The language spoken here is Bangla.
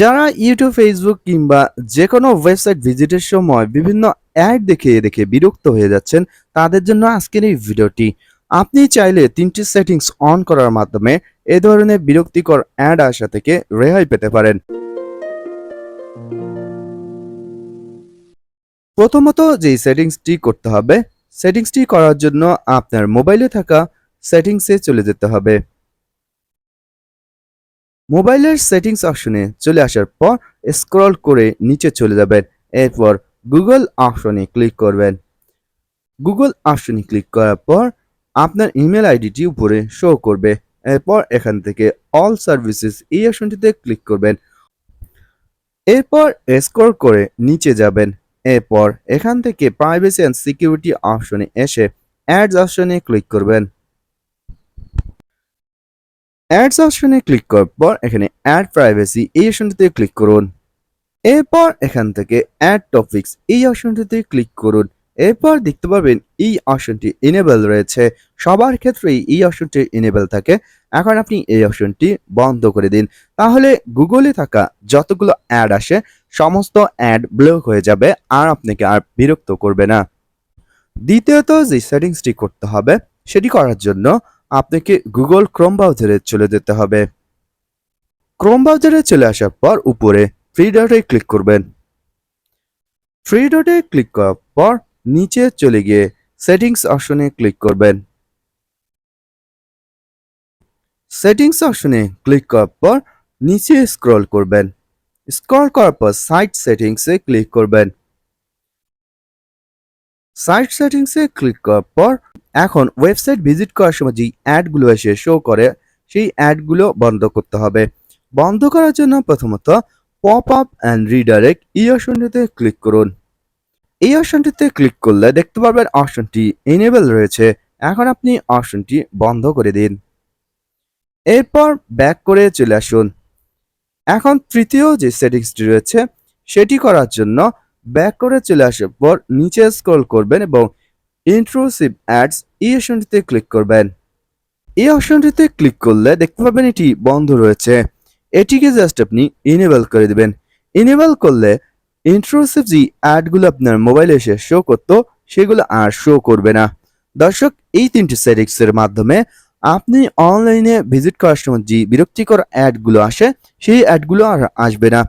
যারা ইউটিউব ফেসবুক কিংবা যে কোনো ওয়েবসাইট ভিজিটের সময় বিভিন্ন অ্যাড দেখে দেখে বিরক্ত হয়ে যাচ্ছেন, তাদের জন্য আজকের এই ভিডিওটি। আপনি চাইলে তিনটি সেটিংস অন করার মাধ্যমে এ ধরনের বিরক্তিকর অ্যাড আসা থেকে রেহাই পেতে পারেন। প্রথমত যেই সেটিংসটি করতে হবে সেটিংসটি করার জন্য আপনার মোবাইলে থাকা সেটিংসে চলে যেতে হবে। মোবাইলের সেটিংস অপশনে চলে আসার পর স্ক্রল করে নিচে চলে যাবেন। এরপর গুগল অপশনে ক্লিক করবেন। গুগল অপশনে ক্লিক করার পর আপনার ইমেল আইডিটি উপরে শো করবে। এরপর এখান থেকে অল সার্ভিসেস এই অপশনটিতে ক্লিক করবেন। এরপর স্ক্রল করে নিচে যাবেন। এরপর এখান থেকে প্রাইভেসি অ্যান্ড সিকিউরিটি অপশনে এসে অ্যাডস অপশনে ক্লিক করবেন। অ্যাডস অপশনে ক্লিক করার পর এখানে অ্যাড প্রাইভেসি এই অপশনটিতে ক্লিক করুন। এরপর এখান থেকে অ্যাড টপিক্স এই অপশনটিতে ক্লিক করুন। এরপর দেখতে পাবেন এই অপশনটি এনেবল রয়েছে। সবার ক্ষেত্রেই এই অপশনটি এনেবল থাকে। এখন আপনি এই অপশনটি বন্ধ করে দিন। তাহলে গুগলে থাকা যতগুলো অ্যাড আসে, সমস্ত অ্যাড ব্লক হয়ে যাবে আর আপনাকে আর বিরক্ত করবে না। দ্বিতীয়ত যে সেটিংসটি করতে হবে, সেটি করার জন্য আপনাকে গুগল ক্রোম ব্রাউজারে চলে যেতে হবে। ক্রোম ব্রাউজারে চলে আসার পর উপরে থ্রি ডটে ক্লিক করবেন। থ্রি ডটে ক্লিক করার পর নিচে চলে গিয়ে সেটিংস অপশনে ক্লিক করবেন। সেটিংস অপশনে ক্লিক করার পর নিচে স্ক্রল করবেন। স্ক্রল করার পর সাইট সেটিংসে ক্লিক করবেন। সাইট সেটিংসে ক্লিক করার পর এখন ওয়েবসাইট ভিজিট করার সময় যেই অ্যাডগুলো এসে শো করে, সেই অ্যাডগুলো বন্ধ করতে হবে। বন্ধ করার জন্য প্রথমত পপ আপ অ্যান্ড রিডাইরেক্ট এই অপশনটিতে ক্লিক করুন। এই অপশনটিতে ক্লিক করলে দেখতে পারবেন অপশনটি এনেবল রয়েছে। এখন আপনি অপশনটি বন্ধ করে দিন। এরপর ব্যাক করে চলে আসুন। এখন তৃতীয় যে সেটিংসটি রয়েছে, সেটি করার জন্য ব্যাক করে চলে আসার পর নিচে স্ক্রল করবেন এবং ইন্ট্রুসিভ অ্যাডস এই অপশনটিতে ক্লিক করবেন। এই অপশনটিতে ক্লিক করলে দেখতে পাবেন এটি বন্ধ রয়েছে। এটিকে জাস্ট আপনি ইনেবল করে দিবেন। ইনেবল করলে ইন্ট্রুসিভ যে অ্যাডগুলো আপনার মোবাইলে এসে শো করতো, সেগুলো আর শো করবে না। দর্শক, এই তিনটি সেটিংসের মাধ্যমে আপনি অনলাইনে ভিজিট করার সময় যে বিরক্তিকর অ্যাডগুলো আসে, সেই অ্যাডগুলো আর আসবে না।